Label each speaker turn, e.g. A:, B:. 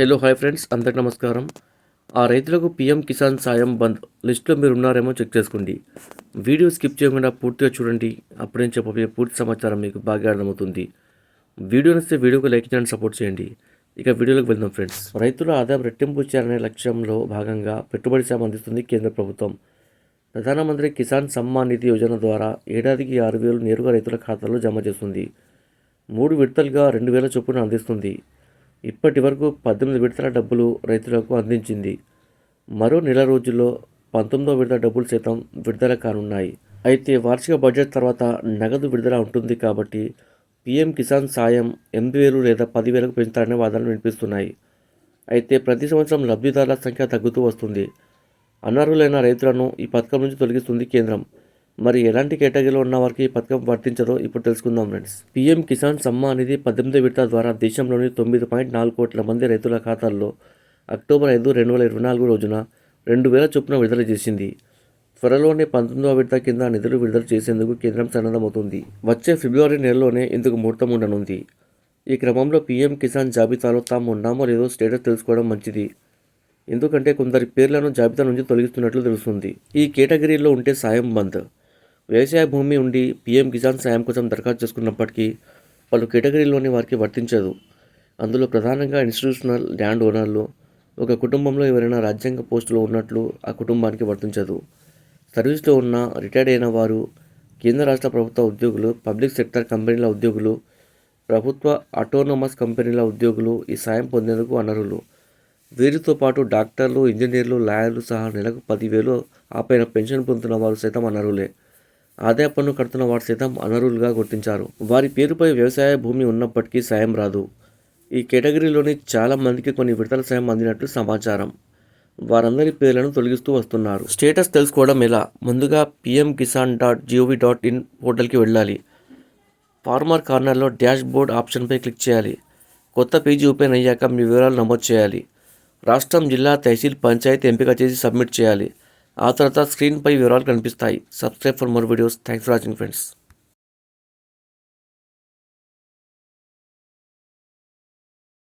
A: Hello hi friends అందరికి నమస్కారం. ఆ రైతులకు పీఎం కిసాన్ సాయం బంద్ లిస్టులో మీరు ఉన్నారేమో చెక్ చేసుకోండి. వీడియో స్కిప్ చేయకుండా పూర్తిగా చూడండి. అప్పుడే చెప్పబోయే పూర్తి సమాచారం మీకు బాగా అర్థమవుతుంది. వీడియో నచ్చితే వీడియోకి లైక్ చేయండి సపోర్ట్ చేయండి. ఇక వీడియోలోకి వెళ్దాం ఫ్రెండ్స్. రైతుల ఆదాయం రెట్టింపు చేయాలనే లక్ష్యంలో భాగంగా పెట్టుబడి సాయం అందిస్తుంది కేంద్ర ప్రభుత్వం. ప్రధానమంత్రి కిసాన్ సమ్మాన్ నిధి యోజన ద్వారా ఏడాదికి ఆరు వేలు నేరుగా రైతుల ఖాతాలో జమ చేస్తుంది. మూడు విడతలుగా రెండు వేల చొప్పున అందిస్తుంది. ఇప్పటి వరకు పద్దెనిమిది విడతల డబ్బులు రైతులకు అందించింది. మరో నెల రోజుల్లో పంతొమ్మిదో విడత డబ్బులు సైతం విడుదల కానున్నాయి. అయితే వార్షిక బడ్జెట్ తర్వాత నగదు విడుదల ఉంటుంది కాబట్టి పీఎం కిసాన్ సాయం ఎనిమిది వేలు లేదా పదివేలకు పెంచుతారనే వాదనలు వినిపిస్తున్నాయి. అయితే ప్రతి సంవత్సరం లబ్ధిదారుల సంఖ్య తగ్గుతూ వస్తుంది. అనర్హులైన రైతులను ఈ పథకం నుంచి తొలగిస్తుంది కేంద్రం. మరి ఎలాంటి కేటగిరీలో ఉన్న వారికి ఈ పథకం వర్తించదో ఇప్పుడు తెలుసుకుందాం ఫ్రెండ్స్. పీఎం కిసాన్ సమ్మాన్ అనేది పద్దెనిమిది విడత ద్వారా దేశంలోని తొమ్మిది పాయింట్ నాలుగు కోట్ల మంది రైతుల ఖాతాల్లో అక్టోబర్ ఐదు రెండు వేల ఇరవై నాలుగు రోజున రెండు వేల చొప్పున విడుదల చేసింది. త్వరలోనే పంతొమ్మిదవ విడత కింద నిధులు విడుదల చేసేందుకు కేంద్రం సన్నద్ధమవుతుంది. వచ్చే ఫిబ్రవరి నెలలోనే ఇందుకు ముహూర్తం ఉండనుంది. ఈ క్రమంలో పీఎం కిసాన్ జాబితాలో తాము ఉన్నామో లేదో స్టేటస్ తెలుసుకోవడం మంచిది. ఎందుకంటే కొందరి పేర్లను జాబితా నుంచి తొలగిస్తున్నట్లు తెలుస్తుంది. ఈ కేటగిరీలో ఉంటే సాయం బంద్. వ్యవసాయ భూమి ఉండి పీఎం కిసాన్ సాయం కోసం దరఖాస్తు చేసుకున్నప్పటికీ పలు కేటగిరీలోని వారికి వర్తించదు. అందులో ప్రధానంగా ఇన్స్టిట్యూషనల్ ల్యాండ్ ఓనర్లు ఒక కుటుంబంలో ఎవరైనా రాజ్యాంగ పోస్టులో ఉన్నట్లు ఆ కుటుంబానికి వర్తించదు. సర్వీస్లో ఉన్న రిటైర్డ్ అయిన వారు కేంద్ర రాష్ట్ర ప్రభుత్వ ఉద్యోగులు పబ్లిక్ సెక్టర్ కంపెనీల ఉద్యోగులు ప్రభుత్వ ఆటోనమస్ కంపెనీల ఉద్యోగులు ఈ సాయం పొందేందుకు అనర్హులు. వీరితో పాటు డాక్టర్లు ఇంజనీర్లు లాయర్లు సహా నెలకు పదివేలు ఆపైన పెన్షన్ పొందుతున్న వారు సైతం అనర్హులే. ఆదాయ పన్ను కడుతున్న వారు సైతం అనర్హులుగా గుర్తించారు. వారి పేరుపై వ్యవసాయ భూమి ఉన్నప్పటికీ సాయం రాదు. ఈ కేటగిరీలోని చాలా మందికి కొన్ని విడతల సాయం అందినట్లు సమాచారం. వారందరి పేర్లను తొలగిస్తూ వస్తున్నారు. స్టేటస్ తెలుసుకోవడం ఎలా? ముందుగా PM Kisan dot G O V dot in పోర్టల్కి వెళ్ళాలి. ఫార్మర్ కార్నర్లో డాష్ బోర్డ్ ఆప్షన్పై క్లిక్ చేయాలి. కొత్త పేజీ ఓపెన్ అయ్యాక మీ వివరాలు నమోదు చేయాలి. రాష్ట్రం జిల్లా తహసీల్ పంచాయతీ ఎంపిక చేసి సబ్మిట్ చేయాలి. ఆ తర్వాత స్క్రీన్పై వివరాలు కనిపిస్తాయి. Subscribe for more videos. Thanks for watching friends.